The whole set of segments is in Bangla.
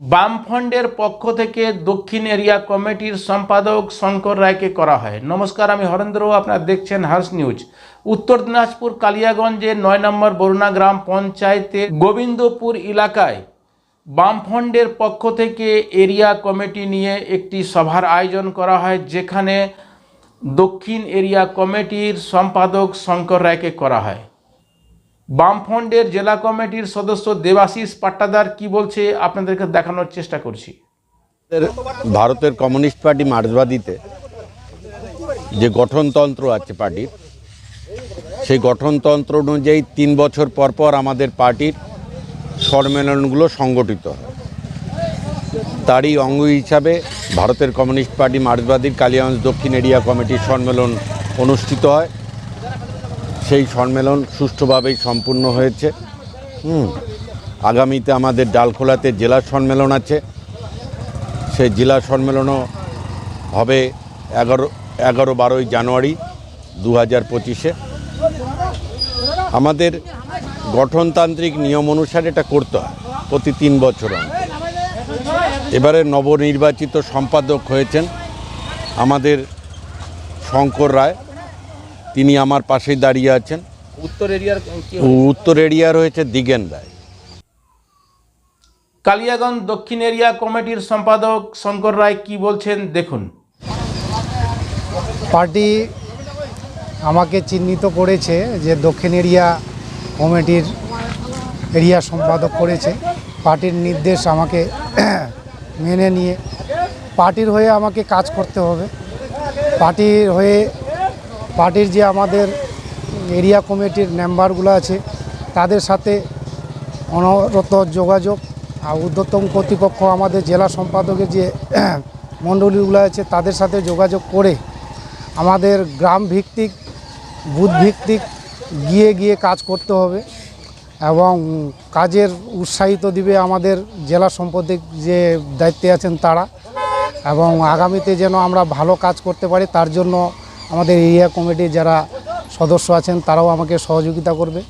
বামফ্রন্টের পক্ষ থেকে দক্ষিণ এরিয়া কমিটির সম্পাদক শঙ্কর রায়কে করা হয়। নমস্কার, আমি হরেন্দ্র, আপনারা দেখছেন হার্স নিউজ। উত্তর দিনাজপুর কালিয়াগঞ্জের নয় নম্বর বরুণা গ্রাম পঞ্চায়েতের গোবিন্দপুর এলাকায় বামফ্রন্টের পক্ষ থেকে এরিয়া কমিটি নিয়ে একটি সভার আয়োজন করা হয়, যেখানে দক্ষিণ এরিয়া কমিটির সম্পাদক শঙ্কর রায়কে করা হয়। বামফ্রন্টের জেলা কমিটির সদস্য দেবাশিস পাট্টাদার কি বলছে, আপনাদেরকে দেখানোর চেষ্টা করছি। ভারতের- কমিউনিস্ট পার্টি মার্ক্সবাদীতে যে গঠনতন্ত্র আছে পার্টির, সেই গঠনতন্ত্র অনুযায়ী তিন বছর পর পর আমাদের পার্টির সম্মেলনগুলো সংগঠিত হয়। তারই অঙ্গ হিসাবে ভারতের কমিউনিস্ট পার্টি মার্ক্সবাদীর কালিয়াগঞ্জ দক্ষিণ এরিয়া কমিটির সম্মেলন অনুষ্ঠিত হয়। সেই সম্মেলন সুষ্ঠুভাবেই সম্পূর্ণ হয়েছে। হুম। আগামীতে আমাদের ডালখোলাতে জেলা সম্মেলন আছে। সেই জেলা সম্মেলনও হবে এগারো এগারো বারোই জানুয়ারি দু হাজার পঁচিশে। আমাদের গঠনতান্ত্রিক নিয়ম অনুসারে এটা করতে হয় প্রতি তিন বছর এবারে নবনির্বাচিত সম্পাদক হয়েছেন আমাদের শঙ্কর রায়। তিনি আমার পাশেই দাঁড়িয়ে আছেন। উত্তর এরিয়ার উত্তর এরিয়ার হয়েছে দিগেন রায়। কালিয়াগঞ্জ দক্ষিণ এরিয়া কমিটির সম্পাদক শঙ্কর রায় কি বলছেন দেখুন। পার্টি আমাকে চিহ্নিত করেছে যে দক্ষিণ এরিয়া কমিটির এরিয়া সম্পাদক করেছে। পার্টির নির্দেশ আমাকে মেনে নিয়ে পার্টির হয়ে আমাকে কাজ করতে হবে। পার্টির হয়ে পার্টির যে আমাদের এরিয়া কমিটির মেম্বারগুলো আছে, তাদের সাথে অনরত যোগাযোগ। আর ঊর্ধ্বতম কর্তৃপক্ষ আমাদের জেলা সম্পাদকের যে মণ্ডলীগুলো আছে, তাদের সাথে যোগাযোগ করে আমাদের গ্রাম ভিত্তিক, বুথ ভিত্তিক গিয়ে গিয়ে কাজ করতে হবে এবং কাজের উৎসাহিত দিবে আমাদের জেলা সম্পাদক যে দায়িত্বে আছেন তারা। এবং আগামীতে যেন আমরা ভালো কাজ করতে পারি, তার জন্য আমাদের এরিয়া কমিটির যারা সদস্য আছেন তারাও আমাকে সহযোগিতা করবে।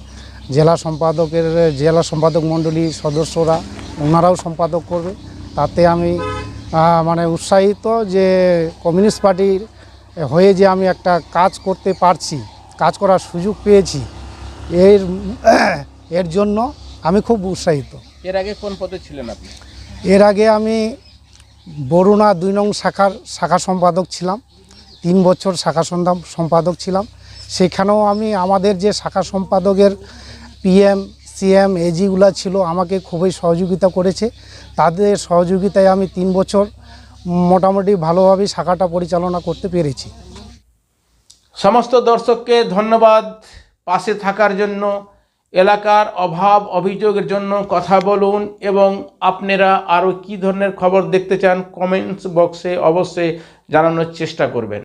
জেলা সম্পাদকের জেলা সম্পাদক মণ্ডলী সদস্যরা ওনারাও সম্পাদক করবে। তাতে আমি মানে উৎসাহিত যে কমিউনিস্ট পার্টির হয়ে যে আমি একটা কাজ করতে পারছি কাজ করার সুযোগ পেয়েছি এর এর জন্য আমি খুব উৎসাহিত। এর আগে কোন পদে ছিলেন আপনি? এর আগে আমি বরুণা দুই নং শাখার শাখা সম্পাদক ছিলাম। তিন বছর শাখা সন্ধান- সম্পাদক ছিলাম। সেখানেও আমি আমাদের যে শাখা সম্পাদকের পিএম, সিএম, এজিগুলো ছিল, আমাকে খুবই সহযোগিতা করেছে। তাদের সহযোগিতায় আমি তিন বছর মোটামুটি ভালোভাবে শাখাটা পরিচালনা করতে পেরেছি। সমস্ত দর্শককে ধন্যবাদ। পাশে থাকার জন্য, এলাকার অভাব, অভিযোগের জন্য কথা বলুন এবং আপনারা আরও কী ধরনের খবর দেখতে চান, কমেন্টস বক্সে অবশ্যই জানানোর চেষ্টা করবেন।